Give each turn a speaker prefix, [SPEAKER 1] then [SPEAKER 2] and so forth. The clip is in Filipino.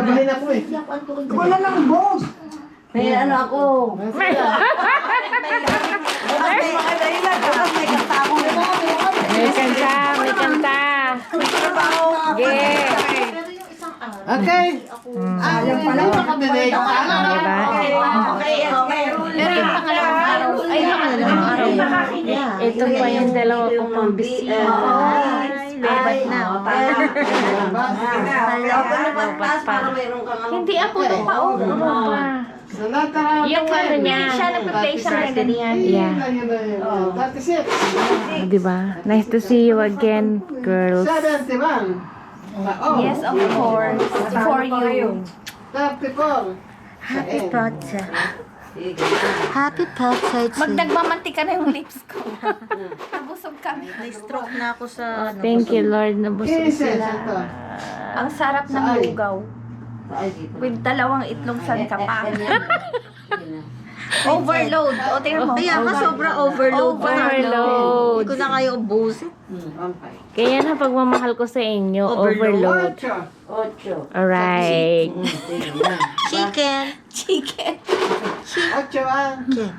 [SPEAKER 1] Kakabahin ako eh.
[SPEAKER 2] Wala lang boss.
[SPEAKER 3] May ano ako.
[SPEAKER 2] May mga dahilan. Tapos may kasama na
[SPEAKER 4] May kanta, may kanta. Yeah.
[SPEAKER 1] Okay.
[SPEAKER 2] Ah, yung pala.
[SPEAKER 1] Dinig.
[SPEAKER 4] Diba?
[SPEAKER 2] Okay, okay.
[SPEAKER 3] Pero yung pangalawang araw, ay pangalawang araw.
[SPEAKER 4] Ito pa yung dalawa ko pang bisita.
[SPEAKER 3] Lebat na.
[SPEAKER 2] Ako naman taas para meron kang ano.
[SPEAKER 4] Hindi ako ito pa oh. Ano pa?
[SPEAKER 1] Na
[SPEAKER 4] Yung ano niya.
[SPEAKER 3] Siya nagpa-play siya ng ganyan.
[SPEAKER 4] Yeah.
[SPEAKER 1] Na. 36.
[SPEAKER 4] Diba? Nice to see you again, girls.
[SPEAKER 1] 71. Oh,
[SPEAKER 3] Yes, of course. For you.
[SPEAKER 1] 34.
[SPEAKER 3] Happy birthday. Happy birthday to
[SPEAKER 5] Magdagmamantika na yung lips ko. Nabusog kami.
[SPEAKER 3] Stroke na ako sa ano.
[SPEAKER 4] Thank you, Lord. Nabusog
[SPEAKER 1] 15.
[SPEAKER 4] sila.
[SPEAKER 5] Ang sarap ng lugaw. With dalawang itlog sa kapa. Overload. O, tingnan mo.
[SPEAKER 3] Kaya ka sobra overload.
[SPEAKER 4] Overload.
[SPEAKER 3] Hindi ko na kayo ubusin.
[SPEAKER 4] Kaya na pagmamahal ko sa inyo, overload.
[SPEAKER 1] 8.
[SPEAKER 4] Alright.
[SPEAKER 3] Chicken.
[SPEAKER 5] Chicken.
[SPEAKER 1] 8 ah.